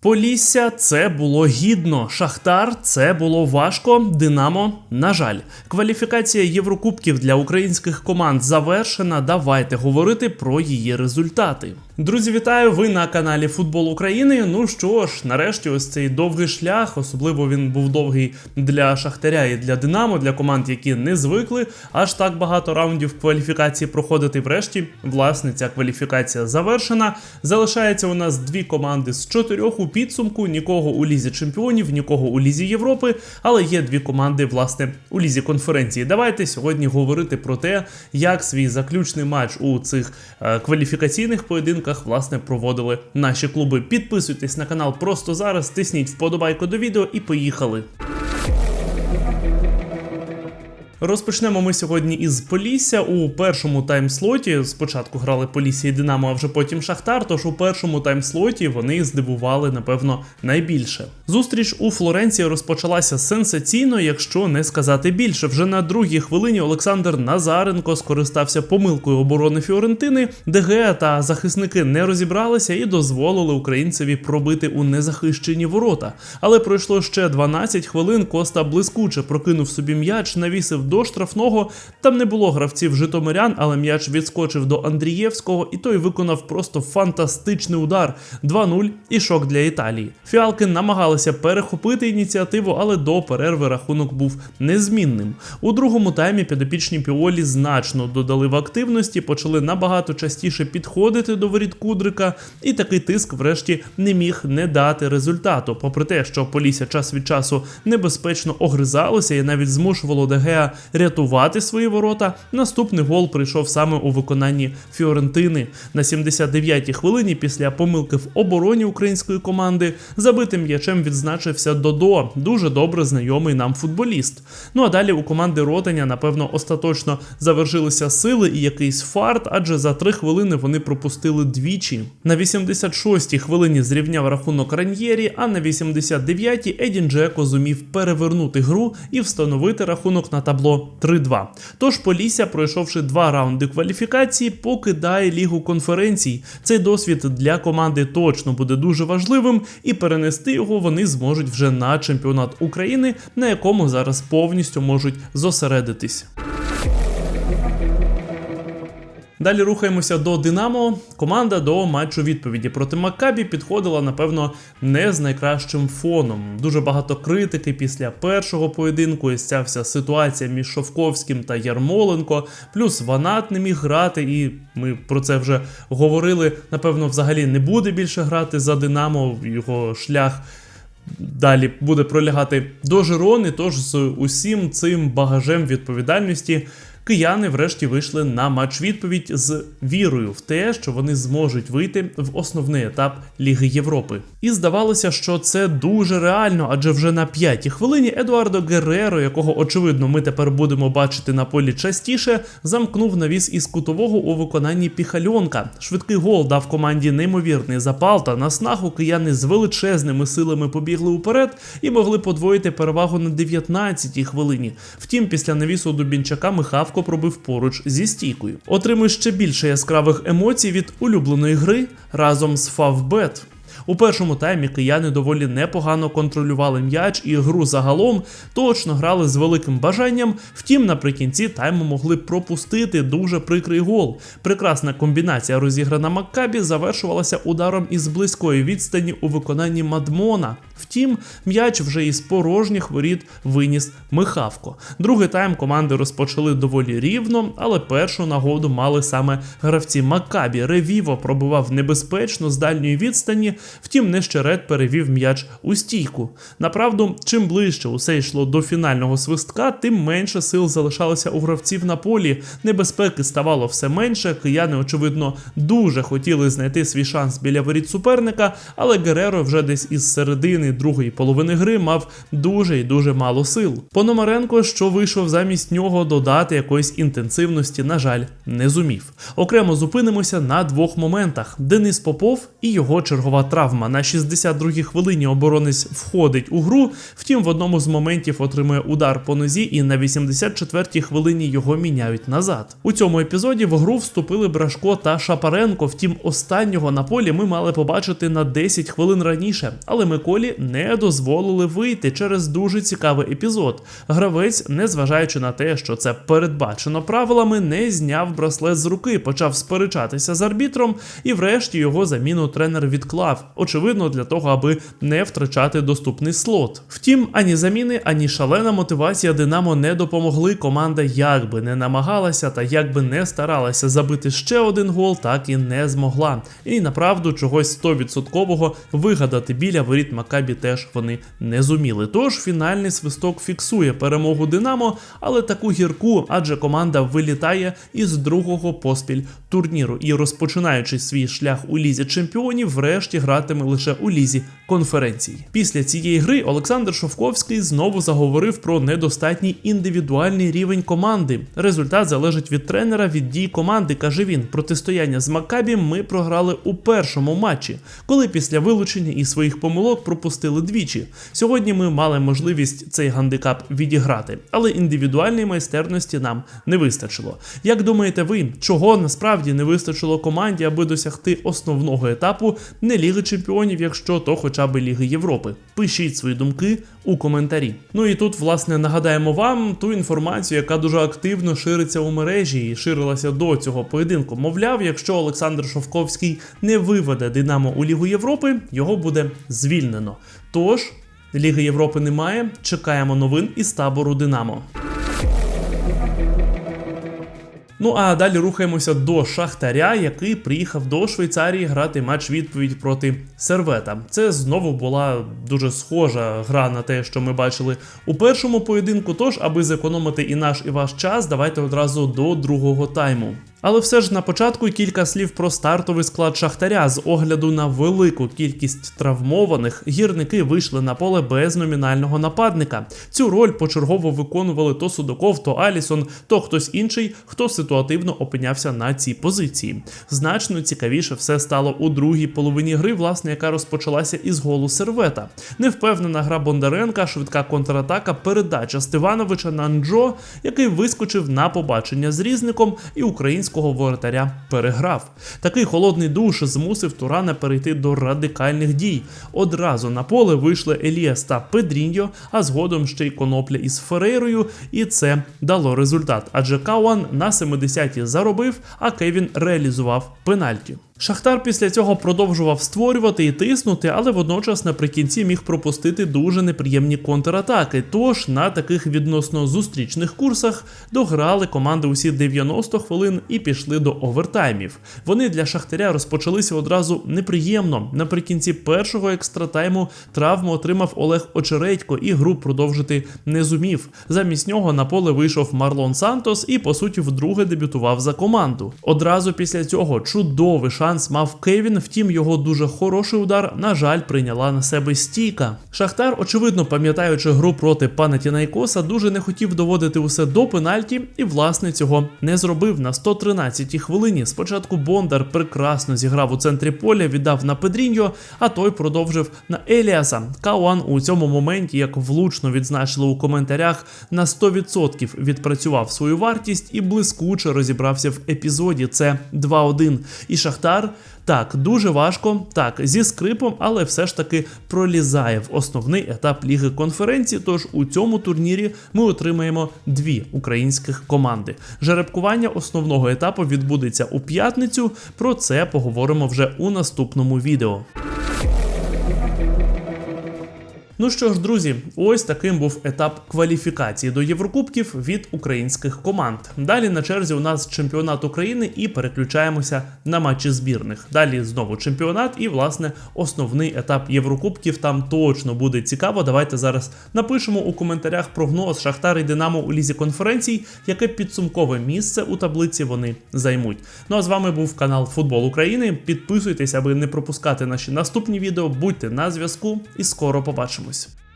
Полісся це було гідно. Шахтар це було важко. Динамо, на жаль, кваліфікація Єврокубків для українських команд завершена. Давайте говорити про її результати. Друзі, вітаю! Ви на каналі Футбол України. Ну що ж, нарешті, ось цей довгий шлях, особливо він був довгий для Шахтаря і для Динамо, для команд, які не звикли аж так багато раундів кваліфікації проходити. Врешті, власне, ця кваліфікація завершена. Залишається у нас дві команди з чотирьох у підсумку. Нікого у лізі чемпіонів, нікого у лізі Європи, але є дві команди, власне, у лізі конференції. Давайте сьогодні говорити про те, як свій заключний матч у цих е, кваліфікаційних поєдинках власне проводили наші клуби. Підписуйтесь на канал просто зараз, тисніть вподобайку до відео і поїхали. Розпочнемо ми сьогодні із Полісся. У першому таймслоті спочатку грали Полісся і Динамо, а вже потім Шахтар. Тож у першому таймслоті вони здивували, напевно, найбільше. Зустріч у Флоренції розпочалася сенсаційно, якщо не сказати більше. Вже на другій хвилині Олександр Назаренко скористався помилкою оборони Фіорентини. ДГ та захисники не розібралися і дозволили українцеві пробити у незахищені ворота. Але пройшло ще 12 хвилин. Коста блискуче прокинув собі м'яч, навісив до штрафного. Там не було гравців Житомирян, але м'яч відскочив до Андрієвського, і той виконав просто фантастичний удар 2-0 і шок для Італії. Фіалки намагалися перехопити ініціативу, але до перерви рахунок був незмінним. У другому таймі підопічні Піолі значно додали в активності, почали набагато частіше підходити до воріт Кудрика, і такий тиск, врешті, не міг не дати результату. Попри те, що Полісся час від часу небезпечно огризалося і навіть змушувало Дегеа рятувати свої ворота. Наступний гол прийшов саме у виконанні Фіорентини на 79-й хвилині після помилки в обороні української команди. Забитим м'ячем відзначився Додо, дуже добре знайомий нам футболіст. Ну а далі у команди Ротеня, напевно, остаточно завершилися сили і якийсь фарт, адже за три хвилини вони пропустили двічі. На 86-й хвилині зрівняв рахунок Раньєрі, а на 89-й Едін Джеко зумів перевернути гру і встановити рахунок на табло 3-2. Тож Полісся, пройшовши два раунди кваліфікації, покидає лігу конференцій. Цей досвід для команди точно буде дуже важливим, і перенести його вони зможуть вже на чемпіонат України, на якому зараз повністю можуть зосередитись. Далі рухаємося до Динамо. Команда до матчу відповіді проти Маккабі підходила, напевно, не з найкращим фоном. Дуже багато критики після першого поєдинку. І ця вся ситуація між Шовковським та Ярмоленко. Плюс Ванат не міг грати, і ми про це вже говорили. Напевно, взагалі не буде більше грати за Динамо. Його шлях. Далі буде пролягати до Жирони, тож з усім цим багажем відповідальності кияни врешті вийшли на матч відповідь з вірою в те, що вони зможуть вийти в основний етап Ліги Європи. І здавалося, що це дуже реально, адже вже на п'ятій хвилині Едуардо Герреро, якого очевидно ми тепер будемо бачити на полі частіше, замкнув навіс із кутового у виконанні піхальонка. Швидкий гол дав команді неймовірний запал та наснагу кияни з величезними силами побігли уперед і могли подвоїти перевагу на 19-й хвилині. Втім, після навісу Дубінчака Михавко пробив поруч зі стійкою. Отримує ще більше яскравих емоцій від улюбленої гри разом з Фавбет. У першому таймі кияни доволі непогано контролювали м'яч і гру загалом точно грали з великим бажанням. Втім, наприкінці тайму могли пропустити дуже прикрий гол. Прекрасна комбінація розіграна Маккабі завершувалася ударом із близької відстані у виконанні Мадмона. Втім, м'яч вже із порожніх воріт виніс Михавко. Другий тайм команди розпочали доволі рівно, але першу нагоду мали саме гравці Маккабі. Ревіво пробував небезпечно з дальньої відстані. Втім, Нещерет перевів м'яч у стійку. Направду, чим ближче усе йшло до фінального свистка, тим менше сил залишалося у гравців на полі. Небезпеки ставало все менше. Кияни, очевидно, дуже хотіли знайти свій шанс біля воріт суперника, але Гереро вже десь із середини другої половини гри мав дуже і дуже мало сил. Пономаренко, що вийшов замість нього, додати якоїсь інтенсивності, на жаль, не зумів. Окремо зупинимося на двох моментах: Денис Попов і його чергова травма. На 62-й хвилині оборонець входить у гру. Втім, в одному з моментів отримує удар по нозі, і на 84-й хвилині його міняють назад. У цьому епізоді в гру вступили Брашко та Шапаренко. Втім, останнього на полі ми мали побачити на 10 хвилин раніше, але Миколі не дозволили вийти через дуже цікавий епізод. Гравець, незважаючи на те, що це передбачено правилами, не зняв браслет з руки, почав сперечатися з арбітром, і врешті його заміну тренер відклав. Очевидно, для того, аби не втрачати доступний слот. Втім, ані заміни, ані шалена мотивація Динамо не допомогли. Команда як би не намагалася та як би не старалася забити ще один гол, так і не змогла. І направду чогось 100% вигадати біля воріт Макабі теж вони не зуміли. Тож фінальний свисток фіксує перемогу Динамо, але таку гірку, адже команда вилітає із другого поспіль турніру і розпочинаючи свій шлях у лізі чемпіонів, врешті гратиме лише у лізі конференцій. Після цієї гри Олександр Шовковський знову заговорив про недостатній індивідуальний рівень команди. Результат залежить від тренера, від дій команди, каже він. Протистояння з Макабі ми програли у першому матчі, коли після вилучення і своїх помилок пропустили двічі. Сьогодні ми мали можливість цей гандикап відіграти, але індивідуальної майстерності нам не вистачило. Як думаєте ви, чого насправді не вистачило команді, аби досягти основного етапу не Ліги Чемпіонів, якщо то хоча б Ліги Європи? Пишіть свої думки у коментарі. Ну і тут, власне, нагадаємо вам ту інформацію, яка дуже активно шириться у мережі і ширилася до цього поєдинку. Мовляв, якщо Олександр Шовковський не виведе Динамо у Лігу Європи, його буде звільнено. Тож Ліги Європи немає. Чекаємо новин із табору Динамо. Ну а далі рухаємося до Шахтаря, який приїхав до Швейцарії грати матч відповідь проти Сервета. Це знову була дуже схожа гра на те, що ми бачили у першому поєдинку. Тож, аби зекономити і наш, і ваш час, давайте одразу до другого тайму. Але все ж на початку кілька слів про стартовий склад Шахтаря з огляду на велику кількість травмованих гірники вийшли на поле без номінального нападника. Цю роль почергово виконували то Судаков, то Алісон, то хтось інший, хто ситуативно опинявся на цій позиції. Значно цікавіше все стало у другій половині гри, власне, яка розпочалася із голу сервета. Невпевнена гра Бондаренка, швидка контратака, передача Стивановича на Нджо, який вискочив на побачення з різником і українського воротаря переграв. Такий холодний душ змусив Турана перейти до радикальних дій. Одразу на поле вийшли Еліас та Педріньо, а згодом ще й конопля із Ферейрою, і це дало результат. Адже Кауан на 70-ті заробив, а Кевін реалізував пенальті. Шахтар після цього продовжував створювати і тиснути, але водночас наприкінці міг пропустити дуже неприємні контратаки. Тож на таких відносно зустрічних курсах дограли команди усі 90 хвилин і пішли до овертаймів. Вони для Шахтаря розпочалися одразу неприємно. Наприкінці першого екстратайму травму отримав Олег Очередько і гру продовжити не зумів. Замість нього на поле вийшов Марлон Сантос і, по суті, вдруге дебютував за команду. Одразу після цього чудовий шанс шанс мав Кевін, втім його дуже хороший удар, на жаль, прийняла на себе стійка. Шахтар, очевидно, пам'ятаючи гру проти Панатінайкоса, дуже не хотів доводити усе до пенальті, і власне цього не зробив на 113-й хвилині. Спочатку Бондар прекрасно зіграв у центрі поля, віддав на Педріньо, а той продовжив на Еліаса. Кауан у цьому моменті, як влучно відзначили у коментарях, на 100% відпрацював свою вартість і блискуче розібрався в епізоді. Це 2-1. І Шахтар. Так, дуже важко, так, зі скрипом, але все ж таки пролізає в основний етап Ліги конференції. Тож у цьому турнірі ми отримаємо дві українських команди. Жеребкування основного етапу відбудеться у п'ятницю. Про це поговоримо вже у наступному відео. Ну що ж, друзі, ось таким був етап кваліфікації до Єврокубків від українських команд. Далі на черзі у нас чемпіонат України і переключаємося на матчі збірних. Далі знову чемпіонат і, власне, основний етап Єврокубків там точно буде цікаво. Давайте зараз напишемо у коментарях прогноз Шахтар і Динамо у лізі конференцій, яке підсумкове місце у таблиці вони займуть. Ну а з вами був канал Футбол України. Підписуйтесь, аби не пропускати наші наступні відео. Будьте на зв'язку і скоро побачимо. vemos.